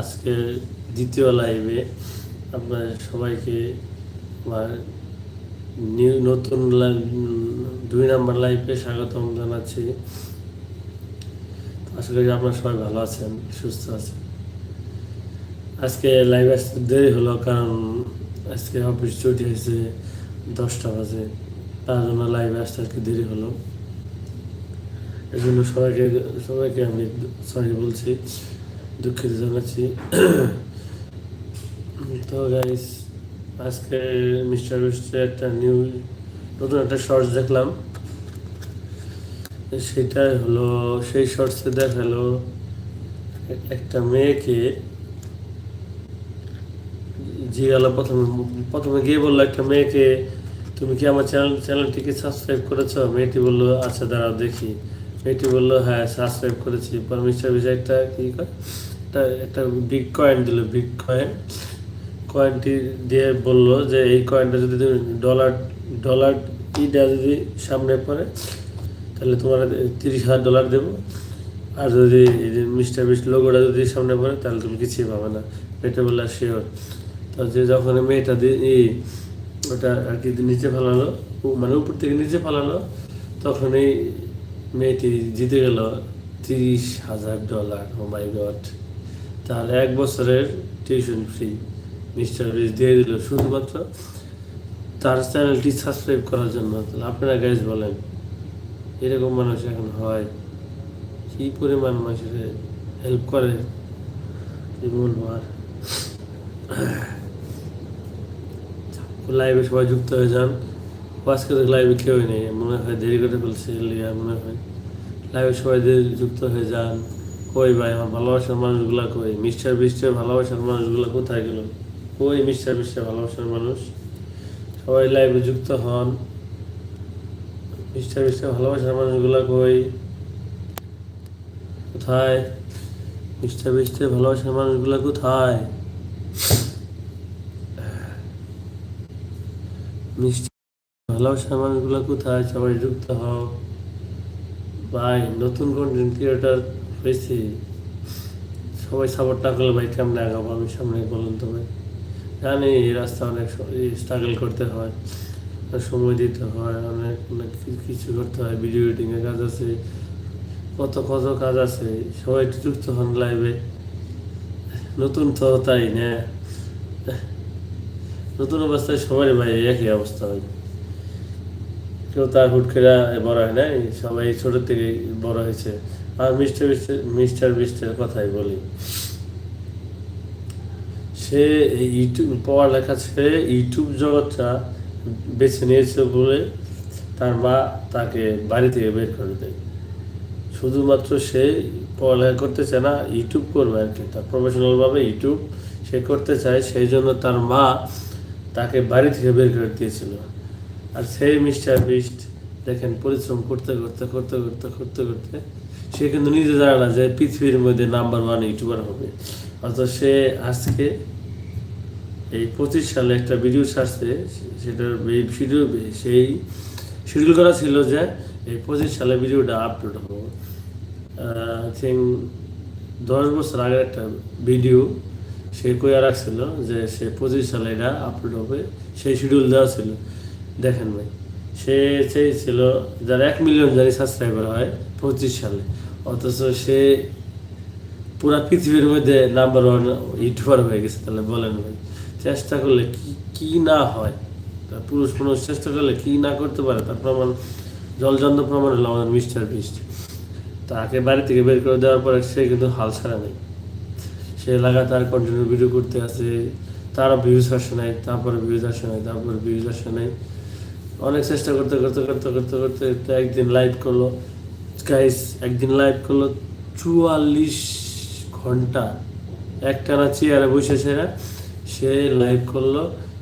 আজকে দ্বিতীয় লাইভে আপনার সবাইকে আমার নতুন দুই নাম্বার লাইভে স্বাগতম জানাচ্ছি। আশা করি আপনারা সবাই ভালো আছেন, সুস্থ আছেন। আজকে লাইভ আসতে দেরি হলো কারণ আজকে অফিস ছুটি হয়েছে দশটা বাজে, তার জন্য লাইভে আসতে আজকে দেরি হলো। এই জন্য সবাইকে সবাইকে আমি সরি বলছি। দুঃখিত জানাচ্ছি। তো গাইস আজকে মিস্টার মিস্টার একটা নিউ নতুন একটা শর্টস দেখলাম। সেটাই হলো, সেই শর্টসে দেখাল একটা মেয়েকে জিজ্ঞালো প্রথমে প্রথমে গিয়ে বলল একটা মেয়েকে, তুমি কি আমার চ্যানেল চ্যানেলটিকে সাবস্ক্রাইব করেছ? মেয়েটি বলল আচ্ছা দাঁড়াও দেখি। মেয়েটি বলল হ্যাঁ সাবস্ক্রাইব করেছি। পর মিস্টার বিজয় একটা কি কয়? একটা একটা বিগ কয়েন দিল বিগ কয়েন কয়েনটি দিয়ে বলল যে এই কয়েনটা যদি তুমি ডলার ডলার ইটা যদি সামনে পড়ে, তাহলে তোমার তিরিশ হাজার ডলার দেবো। আর যদি মিস্টার বিস্ট লোগোটা যদি সামনে পড়ে, তাহলে তুমি কিছুই পাবে না। এটা বললে শিওর তো যে যখন মেয়েটা দিয়ে ওটা আর কি নিচে ফেলালো মানে উপর থেকে নিচে ফেলালো তখন এই মেয়েটি জিতে গেল তিরিশ হাজার ডলার ও মাই গড তাহলে এক বছরের টিউশন ফ্রি মিস্টার বিস দিয়ে দিল শুধুমাত্র তার চ্যানেলটি সাবস্ক্রাইব করার জন্য। তাহলে আপনারা গাইজ বলেন, এরকম মানুষ এখন হয়, কি পরিমাণ মানুষের হেল্প করে? লাইভে সবাই যুক্ত হয়ে যান। আজকে তো লাইভে কেউই নেই, মনে হয় দেরি করে ফেলছে মনে হয়। লাইভে সবাই যুক্ত হয়ে যান। কই ভাই, আমার ভালোবাসার মানুষগুলা কই? মিস্টার বিস্টার ভালোবাসার মানুষগুলা কোথায় গেল? কই মিস্টার বিস্টার ভালোবাসার মানুষ? সবাই লাইভে যুক্ত হন। মিস্টার বিস্টার ভালোবাসার মানুষগুলা কই? কোথায়? মিস্টার বিস্টার ভালোবাসার মানুষগুলা কোথায়? ভালোবাসার মানুষগুলো কোথায়? সবাই যুক্ত হও। ভাই, নতুন কন্টেন্ট ক্রিয়েটার হয়েছি সবাই সাপোর্ট না করলে ভাই কেমনে আগাবো? আমি সামনে বলুন তো ভাই। জানি এই রাস্তা অনেক স্ট্রাগল করতে হয় সময় দিতে হয়, অনেক অনেক কিছু করতে হয়। ভিডিও এডিটিংয়ের কাজ আছে, কত কত কাজ আছে। সবাই যুক্ত হন লাইভে নতুন তো তাই না? নতুন অবস্থায় সবারই ভাই একই অবস্থা হয়। কেউ তার হুট করে বড় হয় নাই, সবাই ছোট থেকে বড় হয়েছে। আর মিস্টার মিস্টার মিস্টার কথাই বলি। সে ইউটিউব পড়ালেখা ছেড়ে ইউটিউব জগৎটা বেছে নিয়েছে বলে তার মা তাকে বাড়ি থেকে বের করে দেয়। শুধুমাত্র সে পড়ালেখা করতে চায় না, ইউটিউব করবে আর কি। তার প্রফেশনালভাবে ইউটিউব সে করতে চায়, সেই জন্য তার মা তাকে বাড়ি থেকে বের করে দিয়েছিল। আর সেই মিস্টার বিস্ট দেখেন, পরিশ্রম করতে করতে করতে করতে করতে করতে সে কিন্তু নিজে জানে না যে পৃথিবীর মধ্যে নাম্বার ওয়ান ইউটিউবার হবে। অর্থাৎ সে আজকে এই পঁচিশ সালে একটা ভিডিও ছাড়ছে, সেটার এই ভিডিও, সেই শিডিউল করা ছিল যে এই পঁচিশ সালে ভিডিওটা আপলোড হব। থিঙ্ক দশ বছর আগের একটা ভিডিও সে কইয়া রাখছিল যে সে পঁচিশ সালে এটা আপলোড হবে, সেই শিডিউল দেওয়া ছিল। দেখেন ভাই। সে চেয়েছিল যার এক মিলিয়ন জানি সাবস্ক্রাইবার হয়, পঁচিশ সালে। অথচ সে পুরা পৃথিবীর মধ্যে নাম্বার ওয়ান ইউটিউবার হয়ে গেছে, তাহলে বলেন ভাই। চেষ্টা করলে কি কি না হয়? পুরুষ মানুষ চেষ্টা করলে কি না করতে পারে? তার প্রমাণ, জলজন্ত প্রমাণ হলো আমাদের মিস্টার বিস্ট। তাকে বাড়ি থেকে বের করে দেওয়ার পরে সে কিন্তু হাল ছাড়া নেই। সে লাগাতার কন্টিনিউ ভিডিও করতে আছে তারও ভিউজ আসে নাই, তারপরে ভিউজ আসে নাই, তারপরে ভিউজ আসে নাই। অনেক চেষ্টা করতে করতে করতে করতে করতে একদিন লাইভ করল। গাইস একদিন লাইভ করল চুয়াল্লিশ ঘণ্টা। একটানা চেয়ারে বসে সেরা সে লাইভ করল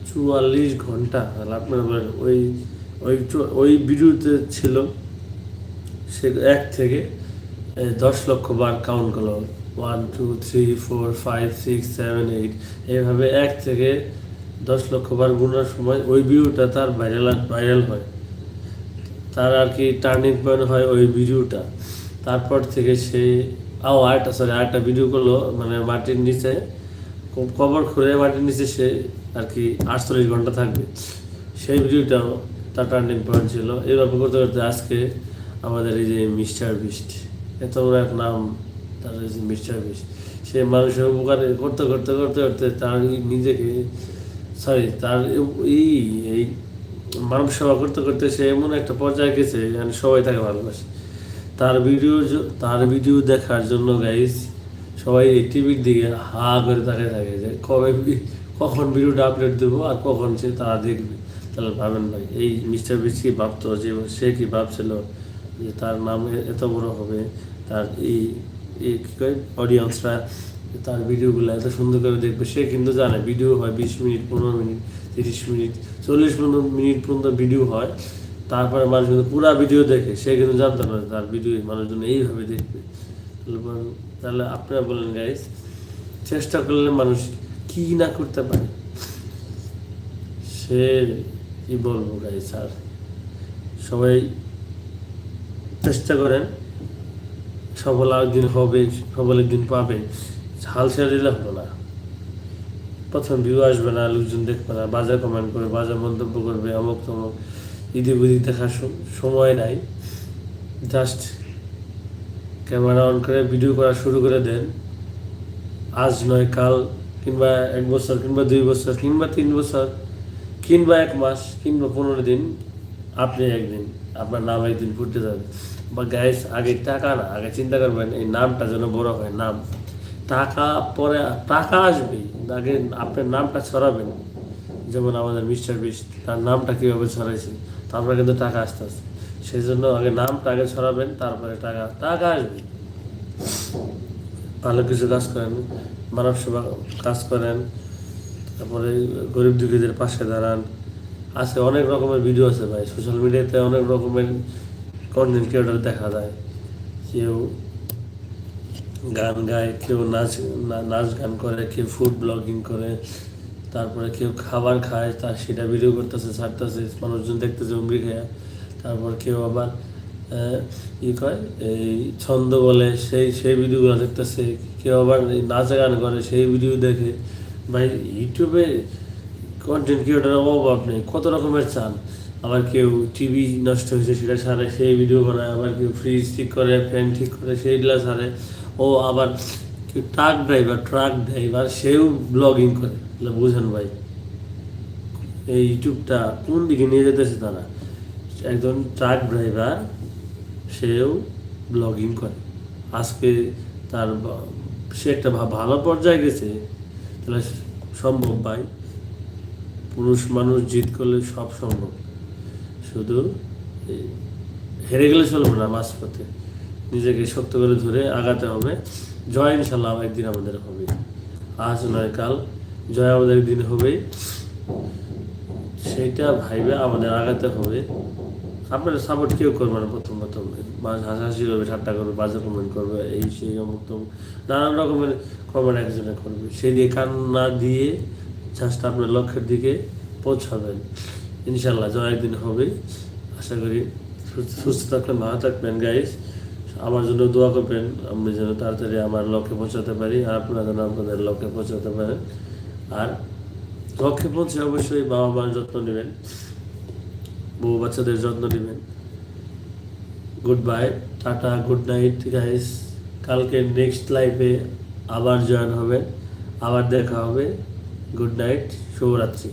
চুয়াল্লিশ ঘণ্টা। আপনারা ওই ওই ওই ভিডিওতে ছিল সে এক থেকে দশ লক্ষ বার কাউন্ট করল। One two three four five six seven eight এইভাবে এক থেকে দশ লক্ষ বার গুণার সময় ওই ভিডিওটা তার ভাইরাল ভাইরাল হয়। তার আর কি টার্নিং পয়েন্ট হয় ওই ভিডিওটা। তারপর থেকে সে আও আরেকটা সরি আরেকটা ভিডিও করল মানে মাটির নিচে কবর খুঁড়ে মাটির নিচে সে আর কি আটচল্লিশ ঘণ্টা থাকবে। সেই ভিডিওটাও তার টার্নিং পয়েন্ট ছিল। এইভাবে করতে করতে আজকে আমাদের এই যে মিস্টার বিস্ট, এত বড় এক নাম তার মিস্টার বিস্ট, সে মানুষের উপকার করতে করতে করতে করতে তার নিজেকে সরি তার এই এই মানব সেবা করতে করতে সে এমন একটা পর্যায়ে গেছে মানে সবাই তাকে ভালোবাসে। তার ভিডিও তার ভিডিও দেখার জন্য গাইস সবাই এই টিভির দিকে হা করে তাকিয়ে থাকে যে, কবে কখন ভিডিওটা আপলোড দেবো আর কখন সে তারা দেখবে? তাহলে ভাবেন ভাই, এই মিস্টার বিস কি ভাবতো যে, সে কি ভাবছিল যে তার নাম এত বড় হবে? তার এই এই কী কয় অডিয়েন্সরা তার ভিডিওগুলো এত সুন্দর করে দেখবে। সে কিন্তু জানে ভিডিও হয় বিশ মিনিট, পনেরো মিনিট, তিরিশ মিনিট, চল্লিশ মিনিট পর্যন্ত ভিডিও হয়। তারপরে মানুষ কিন্তু পুরা ভিডিও দেখে, সে কিন্তু জানতে পারে তার ভিডিও মানুষজন এইভাবে দেখবে। তাহলে আপনারা বলেন গাইজ চেষ্টা করলে মানুষ কি না করতে পারে? সে কি বলব গাইজ আর সবাই চেষ্টা করেন, সফল একদিন হবে, সফল একদিন পাবে। হাল ছেড়ে দিলে হলো না। প্রথম ভিউ আসবে না, লোকজন দেখবে না, বাজে কমেন্ট করবে, বাজে মন্তব্য করবে, অমুক তমুক ইদিক উদিক দেখার সময় নাই। জাস্ট ক্যামেরা অন করে ভিডিও করা শুরু করে দেন। আজ নয়, কাল কিংবা এক বছর, কিংবা দুই বছর, কিংবা তিন বছর, কিংবা এক মাস, কিংবা পনেরো দিন, আপনি একদিন, আপনার নাম একদিন ফুটতে যাবে বা গ্যাস আগে টাকা না, আগে চিন্তা করবেন, এই নামটা যেন বড় হয়, নাম। টাকা পরে টাকা আসবেই আগে আপনার নামটা ছড়াবেন। যেমন আমাদের মিস্টার বিস্ট তার নামটা কীভাবে ছড়াইছে, তারপরে কিন্তু টাকা আসতে আসতে। সেই জন্য আগে নামটা আগে ছড়াবেন, তারপরে টাকা টাকা আসবে। ভালো কিছু কাজ করেন, মানব সেবা কাজ করেন, তারপরে গরিব দুঃখীদের পাশে দাঁড়ান। আছে অনেক রকমের ভিডিও আছে ভাই সোশ্যাল মিডিয়াতে অনেক রকমের কন্টেন্ট ক্রিয়েটার দেখা যায়। কেউ গান গায়, কেউ নাচ নাচ গান করে, কেউ ফুড ব্লগিং করে, তারপরে কেউ খাবার খায়, তার সেটা ভিডিও করতেছে, ছাড়তেছে, মানুষজন দেখতেছে উমরি খেয়ে। তারপর কেউ আবার ই কয় এই ছন্দ বলে, সেই সেই ভিডিওগুলো দেখতেছে। কেউ আবার নাচ গান করে, সেই ভিডিও দেখে। ভাই ইউটিউবে কন্টেন্ট ক্রিয়েটারের অভাব নেই কত রকমের চান? আবার কেউ টিভি নষ্ট হয়েছে, সেটা সারে সেই ভিডিও বানায়, আবার কেউ ফ্রিজ ঠিক করে ফ্যান ঠিক করে সেইগুলা সারে ও আবার ট্রাক ড্রাইভার ট্রাক ড্রাইভার, সেও ব্লগিং করে। বুঝেন ভাই, এই ইউটিউবটা কোন দিকে নিয়ে যেতেছে তারা? একজন ট্রাক ড্রাইভার, সেও ব্লগিং করে। আজকে তার সে একটা ভালো পর্যায়ে গেছে। তাহলে সম্ভব ভাই, পুরুষ মানুষ জিত করলে সব সম্ভব। শুধু হেরে গেলে চলবে না মাঝপথে। নিজেকে শক্ত করে ধরে আগাতে হবে। জয় ইনশাল্লাহ একদিন আমাদের হবে। আজ নয়, কাল। জয় আমাদের একদিন হবেই। সেইটা ভাইবে আমাদের আগাতে হবে। আপনারা সাপোর্ট কেউ করবে না প্রথম প্রথম। বা- হাসাহাসি করবে ঠাট্টা করবে, বাজে কমেন্ট করবে, এই সেই অমুক তমুক নানান রকমের কমেন্ট একজনে করবে। সেই দিয়ে কান না দিয়ে জাস্ট আপনার লক্ষ্যের দিকে পৌঁছাবেন। ইনশাল্লাহ জয় একদিন হবে। আশা করি সুস্থ- সুস্থ থাকবেন, ভালো থাকবেন গাইস আমার জন্য দোয়া করবেন, আমি যেন তাড়াতাড়ি আমার লক্ষ্যে পৌঁছাতে পারি আর আপনারা যেন আপনাদের লক্ষ্যে পৌঁছাতে পারেন। আর লক্ষ্যে পৌঁছে অবশ্যই বাবা মার যত্ন নেবেন, বউ বাচ্চাদের যত্ন নেবেন। Good bye tata good night guys কালকে নেক্সট লাইফে আবার জয়েন হবে, আবার দেখা হবে। গুড নাইট শুভরাত্রি।